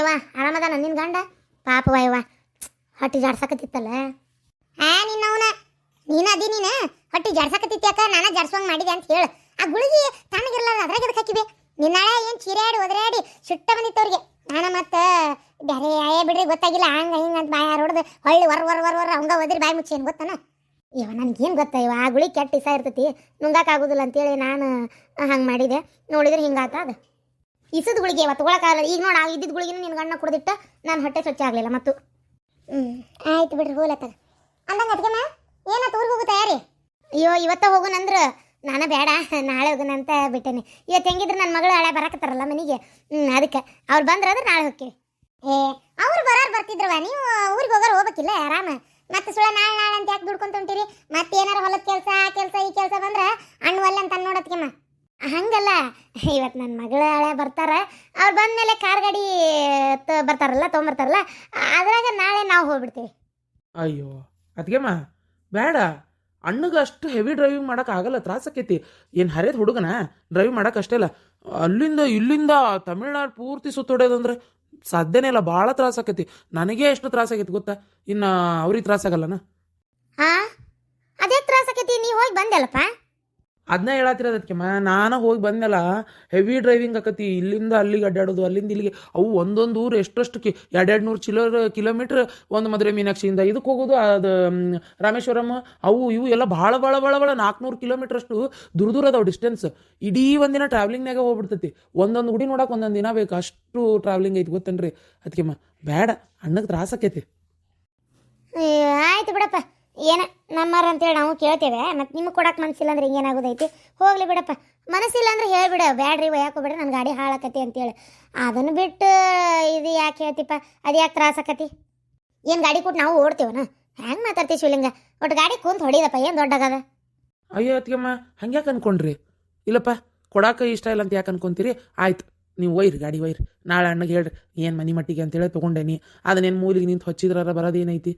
ಯವ್ವ, ಆರಾಮದಾನ ನಿನ್ನ ಗಂಡ? ಪಾಪವ ಯವ್ವ, ಹೊಟ್ಟಿ ಜಾಡ್ಸಕತ್ತಿತ್ತಲ್ಲ. ಆ ನಿನ್ನವನ ನೀನ ಅದಿ ನೀನ? ಹೊಟ್ಟಿ ಜಾಡ್ಸಕತ್ತಿತ್ತು ಯಾಕ ನಾನ ಜಾಡ್ಸೋಂಗ್ ಮಾಡಿದೆ ಅಂತ ಹೇಳು. ಆ ಗುಳಿಗೆ ತಣ್ಣಗಿರಲ್ಲ ಅದ್ರಾಗ ಎದಕ್ಕೆ ಹಾಕಿದೆ ನಿನ್ನಾಳೆ ಏನ್ ಚೀರಾಡಿ ಒದರಾಡಿ ಸುಟ್ಟ ಬಂದಿತ್ತು ನಾನು ಮತ್ತ ಬ್ಯಾರೆ ಏ ಬಿಡ್ರಿ, ಗೊತ್ತಾಗಿಲ್ಲ, ಹಂಗ, ಹಿಂಗ ಅಂತ ಬಾಯ ಹೊಡೆದು ಹೊಳ್ಳಿ ವರ್ ವರ್ ವರ್ ವರ್, ಹಂಗ ಒದ್ರಿ ಬಾಯಿ ಮುಚ್ಚಿ ಏನ್ ಗೊತ್ತಾನ? ಇವ ನನ್ಗೇನು ಗೊತ್ತ ಇವ ಆ ಗುಳಿ ಕೆಟ್ಟ ಇಸ ಇರ್ತೈತಿ, ನುಂಗಾಕ್ ಆಗುದಿಲ್ಲ ಅಂತೇಳಿ ನಾನು ಹಂಗೆ ಮಾಡಿದೆ. ನೋಡಿದ್ರೆ ಹಿಂಗಾತ ಅದು. ಇಸದ ಗುಳಿಗೆ ಇವತ್ತು ಒಳಕಾಲ ಈಗ ನೋಡ ಇದ್ದಿದ್ದ ಗುಳಿಗೆ ನಿನ್ನ ಗಣ್ಣ ಕುಡಿದಿಟ್ಟ ನಾನು ಹೊಟ್ಟೆ ಸ್ವಚ್ಛ ಆಗಲಿಲ್ಲ ಮತ್ತು. ಹ್ಞೂ ಆಯ್ತು ಬಿಡ್ರಿ ಹೋಲತ್ತಾಗ ಅಂದಂಗೆ ಅದಕ್ಕೆ ಏನಾಯ್ತು ಊರಿಗೆ ಹೋಗು ತಯಾರಿ? ಅಯ್ಯೋ ಇವತ್ತ ಹೋಗುನಂದ್ರೆ ನಾನು ಬೇಡ ನಾಳೆ ಹೋಗೋಣ ಅಂತ ಬಿಟ್ಟೇನೆ. ಇವತ್ತು ಹೆಂಗಿದ್ರೆ ನನ್ನ ಮಗಳು ಹಳೆ ಬರಕತ್ತಾರಲ್ಲ ಮನೆಗೆ. ಹ್ಞೂ ಅದಕ್ಕೆ. ಅವ್ರು ಬಂದ್ರಂದ್ರೆ ನಾಳೆ ಹೋಗ್ತೀವಿ. ಏ ಅವ್ರು ಬರೋರು ಬರ್ತಿದ್ರವ ನೀವು ಊರಿಗೆ ಹೋಗೋರು ಹೋಗ್ಬೇಕಿಲ್ಲ ಆರಾಮ? ಮತ್ತೆ ಸುಳ ನಾಳೆ ನಾಳೆ ಅಂತ ಯಾಕೆ ದುಡ್ಕೊಂತ ಹೊಂಟಿರಿ? ಮತ್ತೆ ಏನಾರ ಹೊಲದ ಕೆಲಸ ಆ ಕೆಲಸ ಈ ಕೆಲಸ ಬಂದ್ರೆ ಅಣ್ಣ ಒಲ್ಲೆ ಅಂತ ನೋಡತ್ಕೆಮ್ಮ ಹಂಗಲ್ಲ. ಇವತ್ತು ನನ್ನ ಮಗಳ ಹಳೆ ಬರ್ತಾರೆ. ಅವ್ರು ಬಂದಮೇಲೆ ಕಾರ್ ಗಾಡಿ ತ- ಬರ್ತಾರಲ್ಲ ತೊಗೊಂಬರ್ತಾರಲ್ಲ ಅದ್ರಾಗ ನಾಳೆ ನಾವು ಹೋಗ್ಬಿಡ್ತೀವಿ. ಅಯ್ಯೋ ಅದಕ್ಕೆಮ್ಮ ಬೇಡ ಅಣ್ಣಗೆ ಅಷ್ಟು ಹೆವಿ ಡ್ರೈವಿಂಗ್ ಮಾಡೋಕೆ ಆಗಲ್ಲ ತ್ರಾಸಕ್ಕೈತಿ ಏನು ಹರಿದ ಹುಡುಗನ? ಡ್ರೈವಿಂಗ್ ಮಾಡೋಕೆ ಅಷ್ಟೇ ಇಲ್ಲ. ಅಲ್ಲಿಂದ ಇಲ್ಲಿಂದ ತಮಿಳ್ನಾಡು ಪೂರ್ತಿ ಸುತ್ತೊಡೆಯೋದಂದ್ರೆ ಸಾಧ್ಯನೇ ಇಲ್ಲ ಭಾಳ ತ್ರಾಸಾಕೈತಿ ನನಗೆ ಎಷ್ಟು ತ್ರಾಸಾಗೈತಿ ಗೊತ್ತಾ? ಇನ್ನು ಅವ್ರಿಗೆ ತ್ರಾಸಾಗಲ್ಲನ ಹಾಂ ಅದೇ ತ್ರಾಸಕೈತಿ ನೀವು ಹೋಗಿ ಬಂದಲ್ಲಪ್ಪ ಅದನ್ನ ಹೇಳತ್ತಿರೋದು ಮ ನಾನು ಹೋಗಿ ಬಂದೆಲ್ಲ ಹೆವಿ ಡ್ರೈವಿಂಗ್ ಆಕತಿ. ಇಲ್ಲಿಂದ ಅಲ್ಲಿಗೆ ಅಡ್ಡಾಡೋದು ಅಲ್ಲಿಂದ ಇಲ್ಲಿಗೆ. ಅವು ಒಂದೊಂದು ಊರು ಎಷ್ಟಷ್ಟು ಕಿ ಎರಡೆರಡು ನೂರು ಚಿಲೋ ಕಿಲೋಮೀಟ್ರ್ ಒಂದು ಮದುವೆ ಮೀನಾಕ್ಷಿಯಿಂದ. ಇದಕ್ಕೆ ಹೋಗೋದು ಅದು ರಾಮೇಶ್ವರಮ್ ರಾಮೇಶ್ವರಂ ಅವು ಇವು ಎಲ್ಲ ಭಾಳ ಭಾಳ ಭಾಳ ಭಾಳ ನಾಲ್ಕುನೂರು ಕಿಲೋಮೀಟ್ರ್ ಅಷ್ಟು ದೂರ ದೂರ ಅದಾವೆ ಡಿಸ್ಟೆನ್ಸ್ ಇಡೀ ಒಂದಿನ ಟ್ರಾವೆಲಿಂಗ್ನಾಗ ಹೋಗ್ಬಿಡ್ತೈತಿ. ಒಂದೊಂದು ಗುಡಿ ನೋಡೋಕೆ ಒಂದೊಂದು ದಿನ ಬೇಕು. ಅಷ್ಟು ಟ್ರಾವೆಲಿಂಗ್ ಐತಿ ಗೊತ್ತೇನ್ರಿ? ಮ ಬೇಡ ಅಣ್ಣಗೆ ತ್ರಾಸಕ್ಕೈತಿ ಅಯ್ಯೋ, ಆಯ್ತು ಬಿಡಪ್ಪ. ಏನ ನಮ್ಮರ ಅಂತೇಳಿ ನಾವು ಕೇಳ್ತೇವೆ ಮತ್ತು ನಿಮಗೆ ಕೊಡಕ್ಕೆ ಮನಸ್ಸಿಲ್ಲ ಅಂದ್ರೆ ಹಿಂಗೇನಾಗೋದೈತಿ? ಹೋಗ್ಲಿ ಬಿಡಪ್ಪ. ಮನಸ್ಸಿಲ್ಲ ಅಂದ್ರೆ ಹೇಳ್ಬಿಡ, ಬ್ಯಾಡ್ರಿ ಬಿಡ ನನ್ನ ಗಾಡಿ ಹಾಳಾಕತಿ ಅಂತೇಳಿ. ಅದನ್ನು ಬಿಟ್ಟು ಇದು ಯಾಕೆ ಹೇಳ್ತಿಪ್ಪ? ಅದು ಯಾಕೆ ತ್ರಾಸಕತಿ ಏನು ಗಾಡಿ ಕೊಟ್ಟು ನಾವು ಓಡ್ತೀವನ? ಹೆಂಗೆ ಮಾತಾಡ್ತೀವಿ ಶಿವಲಿಂಗ? ಒಟ್ಟು ಗಾಡಿ ಕುಂತು ಹೊಡಿದಪ್ಪ, ಏನು ದೊಡ್ಡಗದ? ಅಯ್ಯೋ ಹಂಗೆ ಹಂಗ್ಯಾಕೆ ಅನ್ಕೊಂಡ್ರಿ? ಇಲ್ಲಪ್ಪ, ಕೊಡಾಕ ಇಷ್ಟ ಇಲ್ಲ ಅಂತ ಯಾಕೆ ಅನ್ಕೊಂತೀರಿ? ಆಯ್ತು, ನೀವು ಒಯ್ರಿ, ಗಾಡಿ ಒಯ್ರಿ. ನಾಳೆ ಅಣ್ಣಗೆ ಹೇಳ್ರಿ, ಏನು ಮನಿ ಮಟ್ಟಿಗೆ ಅಂತೇಳಿ ತೊಗೊಂಡೇನಿ. ಅದನ್ನೇನು ಮೂಲಿಗೆ ನಿಂತು ಹಚ್ಚಿದ್ರಾರ ಬರೋದೇನೈತಿ?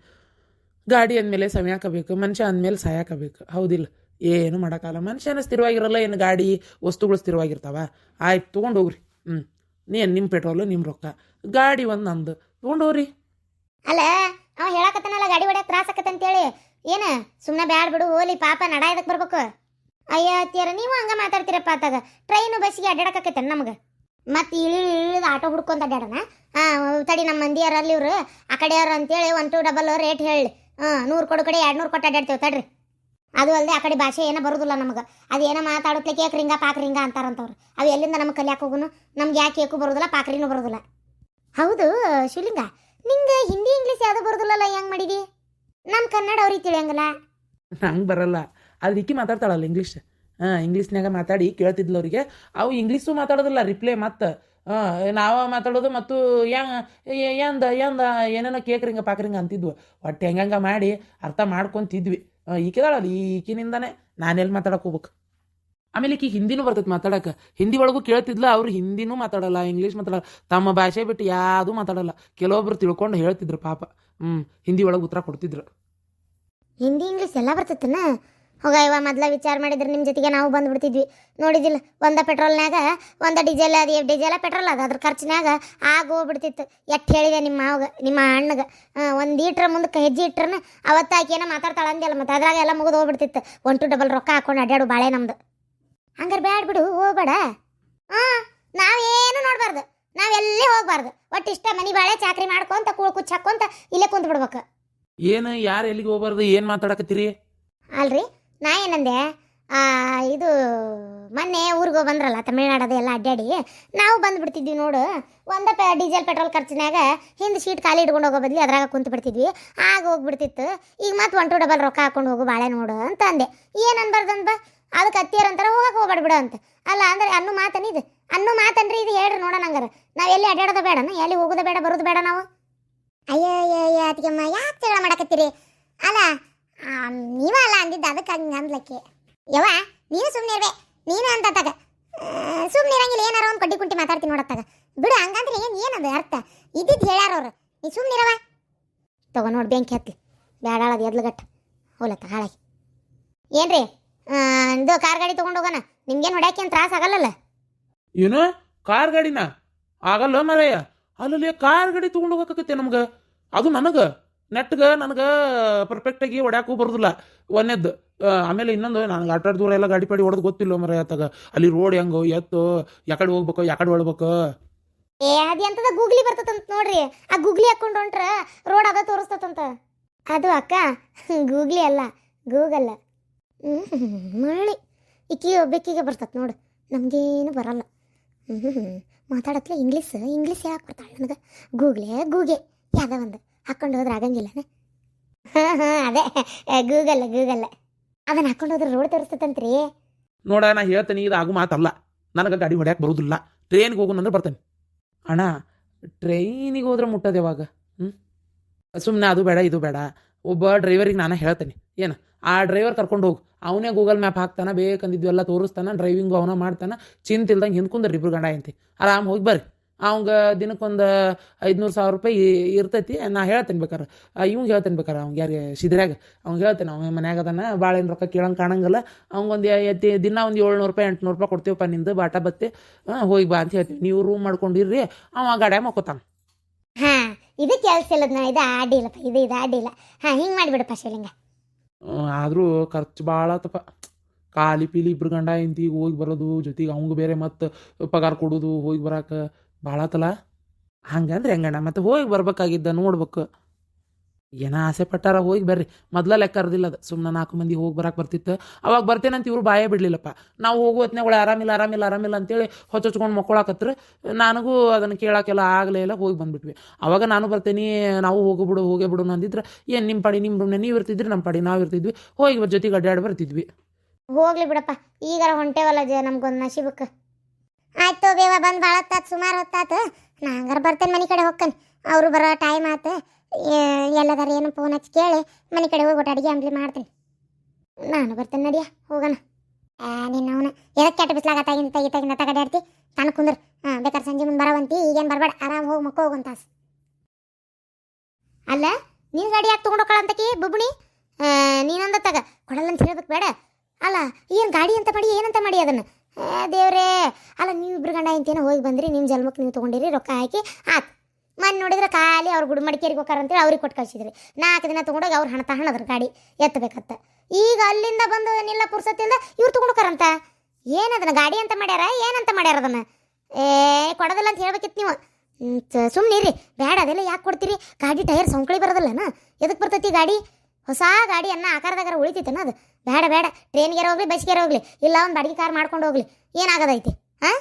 ಗಾಡಿ ಅಂದಮೇಲೆ ಸಮಯಾಕಬೇಕು ಮನುಷ್ಯ ಅಂದಮೇಲೆ ಸಾಯಾಕಬೇಕು. ಹೌದಿಲ್ಲ. ಏನು ಮಾಡೋಕ್ಕಲ್ಲ ಮನುಷ್ಯನ ಸ್ಥಿರವಾಗಿರಲ್ಲ, ಏನು ಗಾಡಿ ವಸ್ತುಗಳು ಸ್ಥಿರವಾಗಿರ್ತಾವ? ಆಯ್ತು, ತೊಗೊಂಡು ಹೋಗ್ರಿ. ಹ್ಞೂ ನೀನು ನಿಮ್ಮ ಪೆಟ್ರೋಲು ನಿಮ್ಮ ರೊಕ್ಕ. ಗಾಡಿ ಒಂದು ನಂದು. ತೊಗೊಂಡು ಹೋಗ್ರಿ. ಅಲ್ಲ, ಅವ ಹೇಳಕತ್ತಾನಲ್ಲ, ಗಾಡಿ ಹೊಡ್ಯಾಕ ತ್ರಾಸ ಅಂತೇಳಿ. ಏನು? ಸುಮ್ಮನೆ ಬ್ಯಾಡ್ ಬಿಡು ಹೋಲಿ ಪಾಪ, ನಡ ಇದಕ್ಕೆ ಬರ್ಬೇಕು. ಅಯ್ಯ, ಅತ್ತಿಯರ, ನೀವು ಹಂಗೆ ಮಾತಾಡ್ತೀರಪ್ಪ ಆತಾಗ. ಟ್ರೈನು, ಬಸ್ಸಿಗೆ ಅಡ್ಡಾಡಕತ್ತೇನು ನಮಗೆ? ಮತ್ತೆ ಇಳಿ ಇಳಿದು ಆಟೋ ಹುಡ್ಕೊಂತ ಅಡ್ಡಾಡೋಣ ಹಾಂ ತಡಿ ನಮ್ಮ ಮಂದಿಯರ ಅಲ್ಲಿ ಇವ್ರು, ಆ ಕಡೆಯವ್ರು ಅಂತೇಳಿ ಒನ್ ಟು ಡಬಲ್ ರೇಟ್ ಹೇಳಿ. ಹಾಂ, ನೂರು ಕೊಡು ಕಡೆ ಎರಡು ನೂರು ಕೊಟ್ಟು ಅಡ್ಡಾಡ್ತೇವೆ, ತಡ್ರಿ. ಅದು ಅಲ್ಲದೆ ಆ ಕಡೆ ಭಾಷೆ ಏನೋ ಬರೋದಿಲ್ಲ ನಮಗೆ. ಅದು ಏನೋ ಮಾತಾಡೋತ್ಲೆ ಪಾಕ್ ರಿಂಗ ಅಂತಾರಂತವ್ರು. ಅವು ಎಲ್ಲಿಂದ ನಮಗೆ ಕಲಿಯಾಕ ಹೋಗುನು? ನಮ್ಗೆ ಯಾಕೆ ಕೇಕು ಬರೋದಿಲ್ಲ ಪಾಕ್ರಿನೂ ಬರೋದಿಲ್ಲ. ಹೌದು, ಶಿವಲಿಂಗ. ನಿಂಗೆ ಹಿಂದಿ, ಇಂಗ್ಲೀಷ್ ಯಾವುದು ಬರೋದಿಲ್ಲಲ್ಲ, ಹೆಂಗ್ ಮಾಡಿದಿ? ನಮ್ಮ ಕನ್ನಡ ಅವ್ರಿಗೆ ತಿಳಿಯಂಗಿಲ್ಲ. ನಂಗೆ ಬರಲ್ಲ. ಅದು ಇಕ್ಕಿ ಮಾತಾಡ್ತಾಳಲ್ಲ ಇಂಗ್ಲೀಷ್. ಹಾಂ ಇಂಗ್ಲೀಷ್ನಾಗ ಮಾತಾಡಿ ಕೇಳ್ತಿದ್ಲು ಅವರಿಗೆ. ಅವು ಇಂಗ್ಲೀಷು ಮಾತಾಡೋದಿಲ್ಲ, ರಿಪ್ಲೈ ಮತ್ತು ಹಾಂ ನಾವ ಮಾತಾಡೋದು ಮತ್ತು ಎಂದ ಎಂದ ಏನೇನ ಕೇಕ್ ಏನೇನೋ ಕೇಕ್ರಿಂಗ ಪಾಕ್ರಿಂಗ ಅಂತಿದ್ವು. ಒಟ್ಟು ಹೆಂಗಂಗ ಮಾಡಿ ಅರ್ಥ ಮಾಡ್ಕೊಂತಿದ್ವಿ. ಈಕಿದಾಳಲ್ಲ ಈಕಿನಿಂದನೇ ಈಕಿನಿಂದಾನೆ ನಾನೆಲ್ಲಿ ಮಾತಾಡಕ್ಕೆ ಹೋಗ್ಬೇಕು? ಆಮೇಲೆ ಈಕಿ ಹಿಂದಿನೂ ಬರ್ತೈತೆ ಮಾತಾಡಕ್ಕೆ ಹಿಂದಿ ಒಳಗೂ ಕೇಳ್ತಿದ್ಲ, ಅವ್ರು ಹಿಂದಿನೂ ಮಾತಾಡಲ್ಲ, ಇಂಗ್ಲೀಷ್ ಮಾತಾಡಲ್ಲ. ತಮ್ಮ ಭಾಷೆ ಬಿಟ್ಟು ಯಾವುದೂ ಮಾತಾಡಲ್ಲ. ಕೆಲವೊಬ್ರು ತಿಳ್ಕೊಂಡು ಹೇಳ್ತಿದ್ರು ಪಾಪ. ಹ್ಞೂ ಹಿಂದಿ ಒಳಗೆ ಉತ್ತರ ಕೊಡ್ತಿದ್ರು. ಹಿಂದಿ, ಇಂಗ್ಲೀಷ್ ಎಲ್ಲ ಬರ್ತೈತನ? ಹೋಗ ಇವ ಮೊದ್ಲ ವಿಚಾರ ಮಾಡಿದ್ರೆ ನಿಮ್ಮ ಜೊತೆಗೆ ನಾವು ಬಂದ್ಬಿಡ್ತಿದ್ವಿ. ನೋಡಿದಿಲ್ಲ ಒಂದ ಪೆಟ್ರೋಲ್ನಾಗ ಒಂದ ಡೀಸೆಲ್ ಅದು ಡೀಸೆಲ ಪೆಟ್ರೋಲ್ ಅದು ಅದ್ರ ಖರ್ಚಿನಾಗ ಆಗ ಹೋಗ್ಬಿಡ್ತಿತ್ತು. ಎಟ್ಟು ಹೇಳಿದೆ ನಿಮ್ಮ ಮಾವಗ ನಿಮ್ಮ ಅಣ್ಣಗೆ. ಒಂದು ಲೀಟ್ರ್ ಮುಂದಕ್ಕೆ ಹೆಜ್ಜೆ ಇಟ್ರನ ಅವತ್ತು ಆಕೇನ ಮಾತಾಡ್ತಾಳ ಮತ್ತು ಮತ್ತೆ ಅದ್ರಾಗ ಎಲ್ಲ ಮುಗಿದು ಹೋಗ್ಬಿಡ್ತಿತ್ತು. ಒನ್ ಟು ಡಬಲ್ ರೊಕ್ಕ ಹಾಕೊಂಡು ಅಡ್ಡಾಡು ಬಾಳೆ ನಮ್ದು. ಹಂಗಾರೆ ಬ್ಯಾಡ್ ಬಿಡು ಹೋಗ್ಬೇಡ. ಹಾಂ ನಾವೇನು ನೋಡ್ಬಾರ್ದು. ನಾವೆಲ್ಲೇ ಹೋಗ್ಬಾರ್ದು. ಒಟ್ಟು ಇಷ್ಟ ಮನೆ ಬಾಳೆ ಚಾಕ್ರಿ ಮಾಡ್ಕೊಂತ ಕೂಳ್ ಕುಚ್ಚ ಹಾಕೊಂತ ಇಲ್ಲೇ ಕುಂತ ಬಿಡ್ಬೇಕು ಏನು ಯಾರು ಎಲ್ಲಿಗೆ ಹೋಗ್ಬಾರ್ದು? ಏನು ಮಾತಾಡಕತ್ತೀರಿ? ಅಲ್ರಿ ನಾ ಏನಂದೆ ಇದು ಮೊನ್ನೆ ಊರಿಗೆ ಬಂದ್ರಲ್ಲ ತಮಿಳ್ನಾಡದ ಎಲ್ಲ ಅಡ್ಡಾಡಿ ನಾವು ಬಂದುಬಿಡ್ತಿದ್ವಿ ನೋಡು, ಒಂದು ಪೆ, ಡೀಸೆಲ್ ಪೆಟ್ರೋಲ್ ಖರ್ಚಿನಾಗ ಹಿಂದೆ ಶೀಟ್ ಖಾಲಿ ಇಟ್ಕೊಂಡು ಹೋಗೋ ಬದಲು ಅದ್ರಾಗ ಕುಂತು ಬಿಡ್ತಿದ್ವಿ. ಆಗ ಹೋಗ್ಬಿಡ್ತಿತ್ತು. ಈಗ ಮತ್ತೆ ಒನ್ ಟು ಡಬಲ್ ರೊಕ್ಕ ಹಾಕೊಂಡು ಹೋಗು ಬಾಳೆ ನೋಡು ಅಂತ ಅಂದೆ. ಏನು ಅನ್ಬಾರ್ದು ಅನ್ಬ ಅದಕ್ಕೆ ಹತ್ತಿಯರ್ ಅಂತಾರೆ ಹೋಗಕ್ಕೆ ಹೋಗ್ಬೇಡ ಬಿಡು ಅಂತ. ಅಲ್ಲ, ಅಂದ್ರೆ ಅನ್ನು ಮಾತನಿದು ಅನ್ನು ಮಾತನ್ರಿ ಇದು ಹೇಳ್ರಿ ನೋಡೋಣ ಹಂಗಾರೆ. ನಾವು ಎಲ್ಲಿ ಅಡ್ಡಾಡೋದು ಬೇಡ ಎಲ್ಲಿ ಹೋಗೋದು ಬೇಡ ಬರೋದು ಬೇಡ ನಾವು? ಅಯ್ಯೋ ಅಯ್ಯೋ ಅದಕ್ಕೆಮ್ಮ ಯಾಕೆ ಜಗಳ ಮಾಡಕತ್ತೀರಿ? ಅಲ್ಲ ನೀವ ಅಲ್ಲ ಅಂದಿದ್ದ ಅದಕ್ಕೆ ಹಂಗೆ ಅಂದ್ಲಕ್ಕೆ ಯವ್ವ, ನೀನು ಸುಮ್ಮನೆ ಇರ್ಬೇ. ನೀನು ಅಂತ ತಗ. ಸುಮ್ಮನೆ ಇರಂಗಿಲ್ಲ, ಏನಾರ ಒಂದು ಕಡ್ಡಿ ಕುಂಟಿ ಮಾತಾಡ್ತೀನಿ ನೋಡತ್ತಾಗ ಬಿಡು, ಹಂಗಂದ್ರೆ ಏನು, ಏನದು ಅರ್ಥ? ಇದ್ದಿದ್ದು ಹೇಳ್ಯಾರ ಅವ್ರು. ನೀ ಸುಮ್ಮನಿರವ ತಗೋ ನೋಡಿ, ಬೆಂಕಿ ಹತ್ತಿ. ಬ್ಯಾಡಾಳದು ಎದ್ಲಗಟ್ಟ. ಹೋಲತ್ತ, ಹಾಳಾಗಿ. ಏನ್ರಿ? ಇದು ಕಾರ್ ಗಾಡಿ ತೊಗೊಂಡು ಹೋಗೋಣ. ನಿಮ್ಗೇನು ಹೊಡ್ಯಾಕೆ ಏನು ತ್ರಾಸ ಆಗಲ್ಲಲ್ಲ? ಏನು? ಕಾರ್ ಗಾಡಿನ? ಆಗಲ್ಲ ಮರಯ್ಯ ಅಲ್ಲಲ್ಲಿ ಕಾರ್ ಗಾಡಿ ತೊಗೊಂಡು ಹೋಗಕತ್ತೆ ನಮ್ಗೆ. ಅದು ನನಗೆ. ನೆಟ್ಗೆ ನನಗೆ ಪರ್ಫೆಕ್ಟಾಗಿ ಹೊಡ್ಯಾಕೂ ಬರೋದಿಲ್ಲ. ಒಂದೇದ್ದು ಆಮೇಲೆ ಇನ್ನೊಂದು ನನಗೆ ಆಟಾಡ್ ದೂರ ಎಲ್ಲ ಗಾಡಿ ಪಾಡಿ ಹೊಡೆದು ಗೊತ್ತಿಲ್ಲ ಮರ ಆತಾಗ. ಅಲ್ಲಿ ರೋಡ್ ಹೆಂಗೋ, ಎತ್ತು, ಯಾಕಡೆ ಹೋಗ್ಬೇಕು, ಯಾಕಡೆ ಹೊಡ್ಬೇಕು ಏ, ಅದು ಎಂತದ ಗೂಗ್ಲಿ ಬರ್ತದಂತ ನೋಡ್ರಿ. ಆ ಗೂಗ್ಲಿ ಹಾಕೊಂಡು ಹೊಂಟ್ರ ರೋಡ್ ಅದ ತೋರಿಸ್ತದಂತ. ಅದು ಅಕ್ಕ ಗೂಗ್ಲಿ ಅಲ್ಲ ಗೂಗಲ್ ಮಳಿ ಇಕ್ಕಿ ಒಬ್ಬಕ್ಕಿಗೆ ಬರ್ತತ್ ನೋಡು. ನಮಗೇನು ಬರಲ್ಲ. ಹ್ಞೂ ಮಾತಾಡತ್ಲೆ ಇಂಗ್ಲೀಷ್ ಇಂಗ್ಲೀಷ್ ಹೇಳಕ್ಕೆ ಬರ್ತಾಳೆ ನನಗೆ. ಗೂಗ್ಲೇ ಗೂಗೆ ಯಾವ್ದೋ ಒಂದು. ಹಾಕೊಂಡು ಹೋದ್ರೆ ಆಗಂಗಿಲ್ಲ, ಹಾಂ? ಹಾಂ ಅದೇ. ಗೂಗಲ್ ಗೂಗಲ್ ಅದನ್ನ ಹಾಕೊಂಡು ಹೋದ್ರೆ ರೋಡ್ ತೋರಿಸ್ತದಂತ್ರಿ ನೋಡ, ನಾ ಹೇಳ್ತೀನಿ, ಇದು ಆಗು ಮಾತಲ್ಲ. ನನಗೆ ಗಾಡಿ ಹೊಡ್ಯಾಕೆ ಬರೋದಿಲ್ಲ. ಟ್ರೈನ್ಗೆ ಹೋಗೋಣಂದ್ರೆ ಬರ್ತೇನೆ. ಅಣ್ಣ ಟ್ರೈನಿಗೆ ಹೋದ್ರೆ ಮುಟ್ಟದೆ ಯಾವಾಗ? ಹ್ಞೂ ಸುಮ್ಮನೆ ಅದು ಬೇಡ, ಇದು ಬೇಡ. ಒಬ್ಬ ಡ್ರೈವರಿಗೆ ನಾನು ಹೇಳ್ತೇನೆ. ಏನು? ಆ ಡ್ರೈವರ್ ಕರ್ಕೊಂಡು ಹೋಗು. ಅವನೇ ಗೂಗಲ್ ಮ್ಯಾಪ್ ಹಾಕ್ತಾನ, ಬೇಕಂದಿದ್ದು ಎಲ್ಲ ತೋರಿಸ್ತಾನೆ ಡ್ರೈವಿಂಗು ಅವನ ಮಾಡ್ತಾನೆ. ಚಿಂತಿಲ್ದಂಗೆ ಹಿಂದ್ಕುಂದ್ರಿ ಇಬ್ರು ಗಂಡ ಐತಿ ಆರಾಮ್ ಹೋಗಿ ಬರ್ರಿ. ಅವಂಗ ದಿನಕ್ಕೊಂದು ಐದುನೂರು ಸಾವಿರ ರೂಪಾಯಿ ಇರ್ತೈತಿ ನಾ ಹೇಳ್ತೇನೆ ಬೇಕಾರೆ. ಇವಂಗೆ ಹೇಳ್ತೇನೆ ಬೇಕಾರೆ ಅವ್ಗೆ ಯಾರಿಗೆ ಸಿದ್ರಾಗ. ಅವ್ಗೆ ಹೇಳ್ತೇನೆ ಅವ್ನ ಮನ್ಯಾಗ ಅದನ್ನ ಭಾಳ ಏನು ರೊಕ್ಕ ಕೇಳಂಗೆ ಕಾಣಂಗಿಲ್ಲ. ಅವ್ಗೊಂದು ಎತ್ತಿ ದಿನ ಒಂದು ಏಳ್ನೂರು ರೂಪಾಯಿ ಎಂಟುನೂರು ರೂಪಾಯಿ ಕೊಡ್ತೀವಪ್ಪ ನಿಂದು ಬಾಟ ಬತ್ತೆ. ಹೋಗಿ ಬಾ ಅಂತ ಹೇಳ್ತೀವಿ. ನೀವು ರೂಮ್ ಮಾಡ್ಕೊಂಡಿರ್ರಿ ಅವ ಗಾಡ್ಯ ಮಕ್ಕೋತಾನ. ಹಾಂ ಇದು ಕೆಲಸ ಇಲ್ಲದ ಇದು ಆಡಿಲ್ಲಪ್ಪ ಇದು ಇದು ಆಡಿಲ್ಲ ಹಾ ಹಿಂಗೆ ಮಾಡಿಬಿಡಪ್ಪ ಶಿವಲಿಂಗ. ಆದರೂ ಖರ್ಚು ಭಾಳ ಆತಪ್ಪ. ಕಾಲಿ ಪೀಲಿ ಇಬ್ರು ಗಂಡ ಇಂತಿ ಹೋಗಿ ಬರೋದು ಜೊತೆಗೆ ಅವಂಗೆ ಬೇರೆ ಮತ್ತೆ ಪಗಾರ ಕೊಡೋದು ಹೋಗಿ ಬರಾಕ. ಭಾಳ ಆತಲ್ಲ ಹಂಗಂದ್ರೆ ಹೆಂಗಣ್ಣ, ಮತ್ತೆ ಹೋಗಿ ಬರ್ಬೇಕಾಗಿದ್ದ ನೋಡ್ಬೇಕು. ಏನ ಆಸೆ ಪಟ್ಟಾರ ಹೋಗಿ ಬರ್ರಿ. ಮೊದ್ಲ ಲೆಕ್ಕ ಅರ್ದಿಲ್ಲ ಅದು. ಸುಮ್ಮನೆ ನಾಲ್ಕು ಮಂದಿ ಹೋಗಿ ಬರಕ್ಕೆ ಬರ್ತಿತ್ತು. ಅವಾಗ ಬರ್ತೇನಂತ ಇವ್ರು ಬಾಯೇ ಬಿಡಲಿಲ್ಲಪ್ಪ. ನಾವು ಹೋಗೋ ಹೊತ್ನಾಗ ಆರಾಮಿಲ್ಲ ಆರಾಮಿಲ್ಲ ಆರಾಮಿಲ್ಲ ಅಂತೇಳಿ ಹೊಚ್ಚೊಚ್ಕೊಂಡು ಮಕ್ಕೊಳಕತ್ರ ನನಗೂ ಅದನ್ನು ಕೇಳೋಕ್ಕೆಲ್ಲ ಆಗಲೇ ಇಲ್ಲ, ಹೋಗಿ ಬಂದ್ಬಿಟ್ವಿ. ಅವಾಗ ನಾನು ಬರ್ತೇನೆ, ನಾವು ಹೋಗಿ ಬಿಡು, ಹೋಗೇ ಬಿಡು ಅಂದಿದ್ರೆ ಏನು ನಿಮ್ಮ ಪಡಿ ನಿಮ್ಮ ನೀವು ಇರ್ತಿದ್ರಿ ನಮ್ಮ ಪಡಿ, ನಾವು ಇರ್ತಿದ್ವಿ. ಹೋಗಿ ಜೊತೆಗೆ ಅಡ್ಡಾಡಿ ಬರ್ತಿದ್ವಿ. ಹೋಗ್ಲಿ ಬಿಡಪ್ಪ. ಈಗಾರ ಹೊಂಟೇವಲ್ಲ ಜ ನಮ್ಗೊಂದು ನಶೀಬಕ್ಕೆ. ಆಯ್ತು ಬೇವ ಬಂದು ಭಾಳ ಹೊತ್ತಾತು, ಸುಮಾರು ಹೊತ್ತಾತು. ನಾ ಹಂಗಾರ ಬರ್ತೇನೆ ಮನೆ ಕಡೆ ಹೋಗ್ಕೇನೆ. ಅವರು ಬರೋ ಟೈಮ್ ಆತು. ಎಲ್ಲದಾರ ಏನು ಫೋನ್ ಹಚ್ಚಿ ಕೇಳಿ, ಮನೆ ಕಡೆ ಹೋಗ್ಬಿಟ್ಟು ಅಡುಗೆ ಅಂಬ್ಲಿ ಮಾಡ್ತೀನಿ. ನಾನು ಬರ್ತೇನೆ ನಡಿಯ, ಹೋಗೋಣ. ಆ ನಿನ್ನ ಅವನ. ಎದಕ್ಕೆ ಕೆಟ್ಟ ಬಿಸ್ಲಾಗತ್ತಾಗಿಂದ ತೆಗಿ, ತೆಗಿಂದ ತಗಡಾಡ್ತಿ ತನ್ನ ಕುಂದ್ರ. ಹಾಂ ಬೇಕಾದ್ರೆ ಸಂಜೆ ಮುಂದೆ ಬರವಂತಿ, ಈಗೇನು ಬರಬೇಡ, ಆರಾಮ್ ಹೋಗಿ ಮಕ್ಕ ಹೋಗು ತಾಸು. ಅಲ್ಲ, ನೀನು ಗಾಡಿ ಯಾಕೆ ತೊಗೊಂಡೋಕಳಂತಕಿ ಬುಬ್ಣಿ ನೀನಂದ ತಗ ಕೊಡಲ್ಲ ಅಂತ ಹೇಳ್ಬೇಕು ಬೇಡ. ಅಲ್ಲ, ಏನು ಗಾಡಿ ಅಂತ ಮಾಡಿ, ಏನಂತ ಮಾಡಿ ಅದನ್ನು? ದೇವ್ರೇ. ಅಲ್ಲ, ನೀವು ಇಬ್ರು ಗಂಡ ಇಂತೇನೋ ಹೋಗಿ ಬಂದ್ರಿ ನಿಮ್ಮ ಜನ್ಮಕ್ಕೆ ನೀವು ತೊಗೊಂಡಿರಿ, ರೊಕ್ಕ ಹಾಕಿ ಆತು. ಮನ್ ನೋಡಿದ್ರೆ ಖಾಲಿ ಅವ್ರು ಗುಡು ಮಡಿಕೇರಿಗೆ ಹೋಗಾರಂತೇಳಿ ಅವ್ರಿಗೆ ಕೊಟ್ಟು ಕಳ್ಸಿದ್ರಿ. ನಾಲ್ಕು ದಿನ ತೊಗೊಂಡೋಗಿ ಅವ್ರು ಹಣ ಹಣದ್ರ ಗಾಡಿ ಎತ್ತಬೇಕತ್ತ ಈಗ ಅಲ್ಲಿಂದ ಬಂದು ನಿಲ್ಲ ಪುರ್ಸತ್ತಿಂದ ಇವ್ರು ತೊಗೊಂಡೋಕಾರಂತ ಏನದನ್ನ ಗಾಡಿ ಅಂತ ಮಾಡ್ಯಾರ? ಏನಂತ ಮಾಡ್ಯಾರ ಅದನ್ನು? ಏ, ಕೊಡೋದಿಲ್ಲ ಅಂತ ಹೇಳ್ಬೇಕಿತ್ತು ನೀವು. ಸುಮ್ಮನೆ ಇರಿ ಬೇಡ ಅದೆಲ್ಲ ಯಾಕೆ ಕೊಡ್ತೀರಿ? ಗಾಡಿ ಟೈರ್ ಸೌಂಕಳಿ ಬರೋದಿಲ್ಲನ? ಎದಕ್ಕೆ ಬರ್ತೈತಿ ಗಾಡಿ? ಹೊಸ ಗಾಡಿ ಅನ್ನ ಆಕಾರದಾಗಾರ ಉಳಿತೈತನ ಅದು? ಬೇಡ ಬೇಡ. ಟ್ರೈನ್ಗೆ ಹೋಗ್ಲಿ ಬಸ್ಗೆ ಹೋಗ್ಲಿ, ಇಲ್ಲ ಒಂದು ಬಾಡಿಗೆ ಕಾರ್ ಮಾಡ್ಕೊಂಡು ಹೋಗ್ಲಿ. ಏನಾಗದೈತಿ ಹಾಂ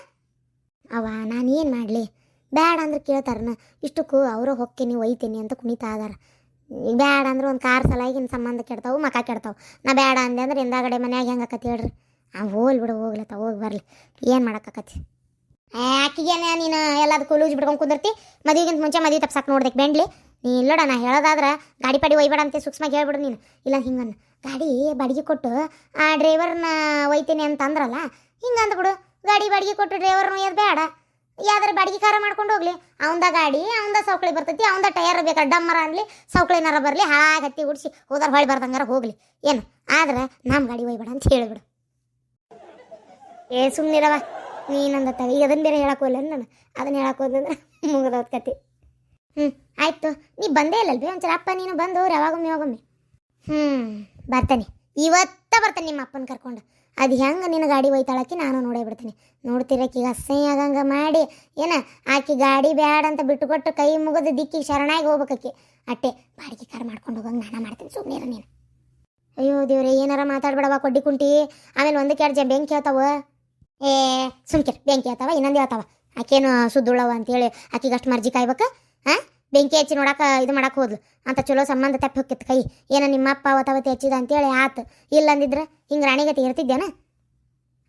ಅವ ನಾನು ಏನು ಮಾಡಲಿ? ಬೇಡ ಅಂದ್ರೆ ಕೇಳ್ತಾರನ ಇಷ್ಟಕ್ಕೂ ಅವರು ಹೊಕ್ಕೇನಿ ಒಯ್ತೀನಿ ಅಂತ ಕುಣಿತಾ ಅದಾರ ಬೇಡ ಅಂದ್ರೆ ಒಂದು ಕಾರ್ ಸಲಾಗಿನ ಸಂಬಂಧ ಕೆಡ್ತಾವು, ಮಕ ಕೆಡ್ತಾವು. ನಾ ಬೇಡ ಅಂದೆ ಅಂದ್ರೆ ಹಿಂದಾಗಡೆ ಮನ್ಯಾಗ ಹೆಂಗೆ ಆಕತಿ ಹೇಳ್ರಿ? ಆ, ಹೋಲ್ ಬಿಡು, ಹೋಗ್ಲತ್ತ, ಹೋಗಿ ಬರಲಿ. ಏನು ಮಾಡೋಕ್ಕಾಕತಿ ಆಕಿಗೆ ನೀನು ಎಲ್ಲದಕ್ಕೂ ಲೂಜ್ ಬಿಡ್ಕೊಂಡು ಕುಂದಿರ್ತಿ? ಮದುವೆಗಿಂತ ಮುಂಚೆ ಮದುವೆ ತಪ್ಸಕ್ಕೆ ನೋಡ್ದಕ್ಕೆ ಬೆಂಡ್ಲಿ ನೀ ಇಲ್ಲೋಡ, ನಾ ಹೇಳೋದಾದ್ರೆ ಗಾಡಿ ಪಾಡಿ ಒಯ್ಬೇಡ ಅಂತ ಸೂಕ್ಷ್ಮಾಗಿ ಹೇಳ್ಬಿಡು ನೀನು. ಇಲ್ಲ ಹಿಂಗನ್ನು ಗಾಡಿ ಬಾಡಿಗೆ ಕೊಟ್ಟು, ಆ ಡ್ರೈವರ್ನ ಒಯ್ತೀನಿ ಅಂತ ಅಂದ್ರಲ್ಲ ಹಿಂಗೆ ಅಂದ್ಬಿಡು. ಗಾಡಿ ಬಾಡಿಗೆ ಕೊಟ್ಟು ಡ್ರೈವರ್ನ ಒಯ್ಯೋದು ಬೇಡ. ಯಾವ್ದಾರ ಬಾಡಿಗೆ ಕಾರ ಮಾಡ್ಕೊಂಡು ಹೋಗ್ಲಿ. ಅವಂದ ಗಾಡಿ, ಅವಂದ ಸೌಕಳಿ ಬರ್ತೈತಿ, ಅವಂದ ಟಯರ್ ಬೇಕಾ ಡಮ್ಮರ ಅನ್ಲಿ ಸೌಕಳಿನಾರ ಬರಲಿ, ಹಾಳಾಗಿ ಹತ್ತಿ ಗುಡಿಸಿ ಹೋದ್ರ ಹೊಳಿ ಬರ್ದಂಗಾರ ಹೋಗ್ಲಿ. ಏನು? ಆದ್ರೆ ನಮ್ಮ ಗಾಡಿ ಒಯ್ಬೇಡ ಅಂತ ಹೇಳಿಬಿಡು. ಏ ಸುಮ್ಮನಿರವ ನೀನಂದ ಈಗ ಅದನ್ನ ಬೇರೆ ಹೇಳಕ್ಕೆ ಹೋಗಲ್ಲ ನಾನು. ಅದನ್ನ ಹೇಳಕ್ಕೆ ಹೋದಂದ್ರೆ ಮುಗಿದೋದ್ ಕತಿ. ಹ್ಞೂ ಆಯಿತು. ನೀ ಬಂದೇ ಇಲ್ಲಲ್ವೇ? ಒಂಚೂರ ಅಪ್ಪ, ನೀನು ಬಂದು ಯಾವಾಗೊಮ್ಮೆ ಯಾವಾಗೊಮ್ಮೆ ಹ್ಞೂ ಬರ್ತೇನೆ. ಇವತ್ತ ಬರ್ತಾನೆ ನಿಮ್ಮ ಅಪ್ಪನ ಕರ್ಕೊಂಡು. ಅದು ಹೆಂಗೆ ನಿನ್ನ ಗಾಡಿ ಒಯ್ತಾಳಕ್ಕೆ ನಾನು ನೋಡೇ ಬಿಡ್ತೀನಿ. ನೋಡ್ತಿರಕ್ಕೀಗ ಅಸಹ್ಯ ಆಗಂಗೆ ಮಾಡಿ. ಏನ, ಆಕಿ ಗಾಡಿ ಬ್ಯಾಡ ಅಂತ ಬಿಟ್ಟುಕೊಟ್ಟು ಕೈ ಮುಗಿದು ದಿಕ್ಕಿಗೆ ಶರಣಾಗಿ ಹೋಗ್ಬೇಕಕ್ಕೆ. ಅಟ್ಟೆ, ಬಾಡಿಗೆ ಕಾರ್ ಮಾಡ್ಕೊಂಡು ಹೋಗಂಗೆ ನಾನು ಮಾಡ್ತೀನಿ. ಸುಮ್ಮನೆ ನೀನು. ಅಯ್ಯೋ ದೇವ್ರೆ, ಏನಾರ ಮಾತಾಡ್ಬೇಡವ ಕೊಡ್ಡಿ ಕುಂಟಿ. ಆಮೇಲೆ ಒಂದಕ್ಕೆ ಎರಡು ಬೆಂಕಿ ಹೇಳ್ತಾವ ಏ, ಸುಮ್ಕಿರ್, ಬೆಂಕಿ ಹೇಳ್ತಾವ ಇನ್ನೊಂದು ಹೇಳ್ತಾವ ಆಕೇನು ಸುದ್ದುಳವ ಅಂತೇಳಿ ಆಕಿಗೆ ಅಷ್ಟು ಮರ್ಜಿ ಕಾಯ್ಬೇಕು? ಹಾಂ? ಬೆಂಕಿ ಹಚ್ಚಿ ನೋಡಕ್ಕೆ ಇದು ಮಾಡಕ್ಕೆ ಹೋದ್ಲು. ಅಂತ ಚಲೋ ಸಂಬಂಧ ತಪ್ಪಿ ಹೋಗಿತ್ತು ಕೈ. ಏನ ನಿಮ್ಮಪ್ಪ ಅವತ್ತವತ್ತು ಹಚ್ಚಿದ ಅಂತೇಳಿ ಆತು. ಇಲ್ಲಂದಿದ್ರೆ ಹಿಂಗೆ ರಾಣಿಗತಿ ಇರ್ತಿದ್ದೇನ?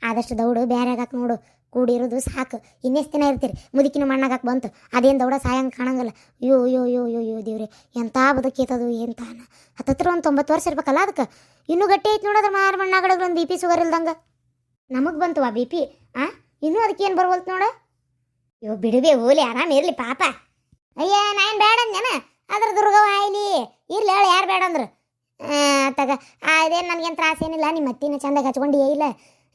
ಆದಷ್ಟು ದೌಡು ಬೇರೆ ಆಗಕ್ಕೆ ನೋಡು. ಕೂಡಿರೋದು ಸಾಕು. ಇನ್ನೆಷ್ಟು ದಿನ ಇರ್ತೀರಿ? ಮುದುಕಿನ ಮಣ್ಣಾಗಕ್ಕೆ ಬಂತು. ಅದೇನು ದೌಡ ಸಾಯಂಗೆ ಕಾಣಂಗಲ್ಲ. ಅಯ್ಯೋ ಅಯ್ಯೋ ಅಯ್ಯೋ ಅಯ್ಯೋ ಅಯ್ಯೋ ದೇವ್ರಿ. ಎಂಥ ಬದುಕೈತದು ಎಂತಾನ ಹತ್ತತ್ರ ಒಂದು ತೊಂಬತ್ತು ವರ್ಷ ಇರ್ಬೇಕಲ್ಲ ಅದಕ್ಕೆ ಇನ್ನೂ ಗಟ್ಟಿ ಐತೆ ನೋಡೋದ್ರ ಮಾರು ಮಣ್ಣಾಗಡ ಒಂದು ಬಿ ಪಿ ಶುಗರ್ ಇಲ್ದಂಗೆ. ನಮಗೆ ಬಂತು ಆ ಬಿ ಪಿ ಆ? ಇನ್ನೂ ಅದಕ್ಕೆ ಏನು ಬರ್ವಲ್ತು ನೋಡ? ಅಯ್ಯೋ ಬಿಡುವೆ ಓಲಿ ಆರಾಮ ಇರಲಿ ಪಾಪ. ಅಯ್ಯ, ನಾನು ಬೇಡ ಅಂದೇನ ಅದ್ರ ದುರ್ಗವ ಆಯ್ಲಿ ಇರ್ಲಿ ಹೇಳಿ ಯಾರು ಬೇಡ ಅಂದ್ರೆ. ತಗ ಅದೇನು ನನಗೇನು ತ್ರಾಸೇನಿಲ್ಲ ನಿಮ್ಮ ಅತ್ತಿನ ಚಂದಾಗಿ ಹಚ್ಕೊಂಡಿಯೇ ಇಲ್ಲ.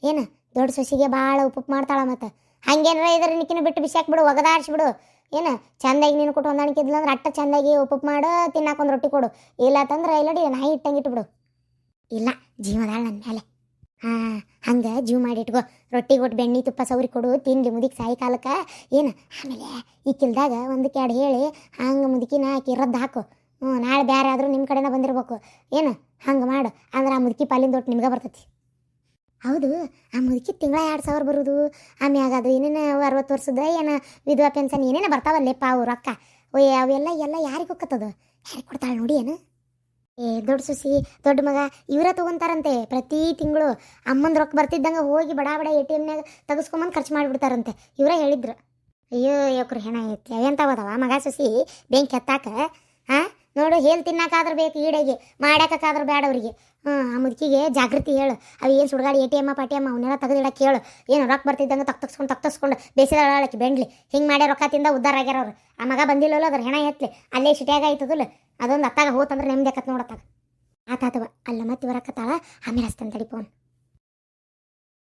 ಏನು, ದೊಡ್ಡ ಸೊಸಿಗೆ ಭಾಳ ಉಪ್ಪು ಮಾಡ್ತಾಳ ಮತ್ತೆ. ಹಂಗೇನಾರ ಇದ್ರೆ ನಿಕ್ಕಿನ ಬಿಟ್ಟು ಬಿಸಾಕ್ ಬಿಡು ಒಗದಾಡ್ಸ್ಬಿಡು. ಏನು, ಚಂದಾಗಿ ನೀನು ಕೊಟ್ಟು ಹೊಂದಾಣಿಕೆ ಇದ್ದಿಲ್ಲ ಅಂದ್ರೆ ಅಟ್ಟ ಚಂದಾಗಿ ಉಪ್ಪು ಮಾಡು ತಿನ್ನಕ್ಕೊಂದು ರೊಟ್ಟಿ ಕೊಡು. ಇಲ್ಲ ಅಂತಂದ್ರೆ ಇಲ್ಲಡಿ ನಾಯಿ ಇಟ್ಟಂಗೆ ಇಟ್ಬಿಡು. ಇಲ್ಲ, ಜೀವದಾಳ ನನ್ನ ಮೇಲೆ. ಹಾಂ, ಹಂಗೆ ಜೀವ ಮಾಡಿ ಇಟ್ಕೋ. ರೊಟ್ಟಿ ಕೊಟ್ಟು ಬೆಣ್ಣೆ ತುಪ್ಪ ಸೌರಿ ಕೊಡು ತಿನ್ಲಿ ಮುದಿಕ್ ಸಾಯಿ ಕಾಲಕ್ಕೆ ಏನು? ಆಮೇಲೆ ಈ ಕಿಲ್ದಾಗ ಒಂದು ಕ್ಯಾಡ್ ಹೇಳಿ, ಹಂಗೆ ಮುದುಕಿನ ಆಕಿ ರದ್ದು ಹಾಕು. ಹ್ಞೂ ನಾಳೆ ಬೇರೆ ಆದರೂ ನಿಮ್ಮ ಕಡೆನ ಬಂದಿರ್ಬೇಕು. ಏನು? ಹಂಗೆ ಮಾಡು. ಅಂದ್ರೆ ಆ ಮುದುಕಿ ಪಾಲಿನ ದೊಡ್ಡ ನಿಮ್ಗೆ ಬರ್ತೈತಿ. ಹೌದು, ಆ ಮುದುಕಿ ತಿಂಗಳ ಎರಡು ಸಾವಿರ ಬರೋದು. ಆಮ್ಯಾಗ ಅದು ಏನೇನು ಅರವತ್ತು ವರ್ಷದ ಏನು ವಿಧವಾ ಪೆನ್ಷನ್ ಏನೇನು ಬರ್ತಾವಲ್ಲೇಪ್ಪ ಅವು ರೊಕ್ಕ. ಓಯ್, ಅವೆಲ್ಲ ಎಲ್ಲ ಯಾರಿಗೆ ಹೋಗ್ತದ ಯಾರಿಗೆ ಕೊಡ್ತಾಳೆ ನೋಡಿ ಏನು? ಏ, ದೊಡ್ಡ ಸುಸಿ, ದೊಡ್ಡ ಮಗ, ಇವರ ತಗೊಂತಾರಂತೆ ಪ್ರತಿ ತಿಂಗಳು. ಅಮ್ಮನ ರೊಕ್ಕ ಬರ್ತಿದ್ದಂಗೆ ಹೋಗಿ ಬಡ ಬಡ ಎ ಟಿ ಎಮ್ನಾಗ ತೆಗೆಸ್ಕೊಂಬಂದು ಖರ್ಚು ಮಾಡಿಬಿಡ್ತಾರಂತೆ. ಇವರೇ ಹೇಳಿದ್ರು. ಅಯ್ಯೋ ಯಾಕ್ರು ಹೆಣ ಐತಿ ಅವೆಂತಾವದವ ಮಗ, ಸುಸಿ, ಬೆಂಕಿ ಹತ್ತಾಕ ಹಾಂ ನೋಡು ಹೇಳಿ ತಿನ್ನಕ್ಕಾದ್ರೂ ಬೇಕು ಈಡೆಗೆ. ಮಾಡ್ಯಾಕಾದ್ರೂ ಬೇಡ ಅವರಿಗೆ. ಹ್ಞೂ ಆ ಮುದುಕಿಗೆ ಜಾಗೃತಿ ಹೇಳು. ಅವು ಏನು ಸುಡ್ಗಾಡಿ ಎ ಟಿ ಎಮ್ಮ ಪಾಟಿ ಅಮ್ಮ ಅವನ್ನೆಲ್ಲ ತೆಗೆದಿಡಕ್ಕೆ ಹೇಳು. ಏನು ರೊಕ್ಕ ಬರ್ತಿದ್ದಂಗೆ ತಕ್ ತಗ್ಸ್ಕೊಂಡು ತಕ್ ಬೇಸಿದಾಳಕ್ಕೆ ಬೆಂಡ್ಲಿ. ಹಿಂಗೆ ಮಾಡ್ಯ ರೊಕ್ಕ ತಿಂದ ಉದ್ದಾರ ಆಗ್ಯಾರ ಅವ್ರು ಆ ಮಗ ಬಂದಿಲ್ಲಲ್ಲ, ಅದ್ರ ಹೆಣ ಎತ್ತಲಿ ಅಲ್ಲೇ ಶಿಟಿಯಾಗ ಆಯ್ತದಲ್ಲ. ಅದೊಂದು ಅತ್ತಾಗ ಹೋತಂದ್ರೆ ನೆಮ್ಮದಿ ಆಕತ್ ನೋಡತ್ತಾಗ ಆತಾತವ ಅಲ್ಲ ಮತ್ತೆ ಬರಕತ್ತಾಳ ಆಮೇಲೆ ಹಸ್ತಂತಡಿ ಫೋನ್